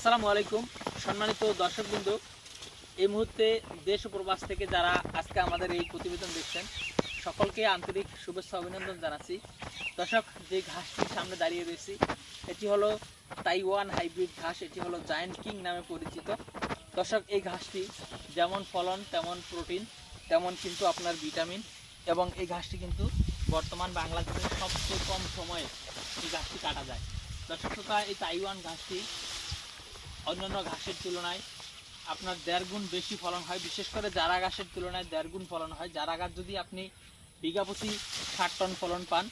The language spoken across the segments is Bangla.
আসসালামু আলাইকুম। সম্মানিত দর্শকবৃন্দ, এই মুহূর্তে দেশ প্রবাস থেকে যারা আজকে আমাদের এই প্রতিবেদন দেখছেন, সকলকে আন্তরিক শুভেচ্ছা অভিনন্দন জানাচ্ছি। দর্শক, যে ঘাসটির সামনে দাঁড়িয়ে রয়েছি, এটি হলো তাইওয়ান হাইব্রিড ঘাস, এটি হলো জায়ান্ট কিং নামে পরিচিত। দর্শক, এই ঘাসটি যেমন ফলন, তেমন প্রোটিন, তেমন কিন্তু আপনার ভিটামিন এবং এই ঘাসটি কিন্তু বর্তমান বাংলাদেশের সবচেয়ে কম সময়ে এই ঘাসটি কাটা যায়। দর্শক এই তাইওয়ান ঘাসটি অন্যান্য ঘাসের তুলনায় আপনার দেড় গুণ বেশি ফলন হয়। বিশেষ করে জারা ঘাসের তুলনায় দেড় গুণ ফলন হয় জারা গাছ যদি আপনি বিঘা প্রতি ষাট টন ফলন পান,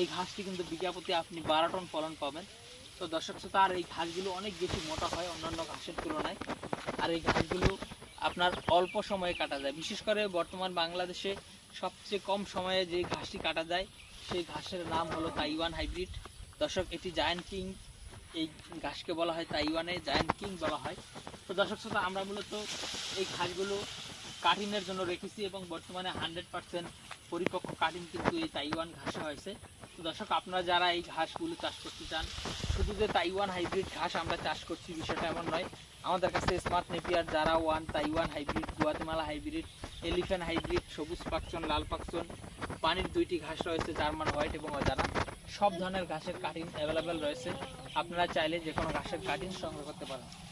এই ঘাসটি কিন্তু বিঘা প্রতি আপনি বারো টন ফলন পাবেন। তো দর্শক শ্রোতা, আর এই ঘাসগুলো অনেক বেশি মোটা হয় অন্যান্য ঘাসের তুলনায়। আর এই ঘাসগুলো আপনার অল্প সময়ে কাটা যায়। বিশেষ করে বর্তমান বাংলাদেশে সবচেয়ে কম সময়ে যে ঘাসটি কাটা যায়, সেই ঘাসের নাম হলো তাইওয়ান হাইব্রিড। দর্শক, এটি জায়ান্ট কিং এই ঘাসকে বলা হয়, তাইওয়ানে জায়ান্ট কিং বলা হয়। তো দর্শক শ্রোতা, আমরা মূলত এই ঘাসগুলো কাটিনের জন্য রেখেছি এবং বর্তমানে হান্ড্রেড পার্সেন্ট পরিপক্ক কাটিন কিন্তু এই তাইওয়ান ঘাসে হয়েছে। তো দর্শক, আপনারা যারা এই ঘাসগুলো চাষ করতে চান, শুধু যে তাইওয়ান হাইব্রিড ঘাস আমরা চাষ করছি বিষয়টা এমন নয়। আমাদের কাছে স্মার্ট নেপিয়ার, যারা one Taiwan hybrid, Guatemala hybrid, elephant hybrid, সবুজ পাকচন, লাল পাকচন, পানির দুইটি ঘাস রয়েছে, জার্মান হোয়াইট এবং অজানা। সব ধরনের ঘাসের কাটিং অ্যাভেলেবেল রয়েছে। আপনারা চাইলে যে কোনো ঘাসের কাটিং সংগ্রহ করতে পারেন।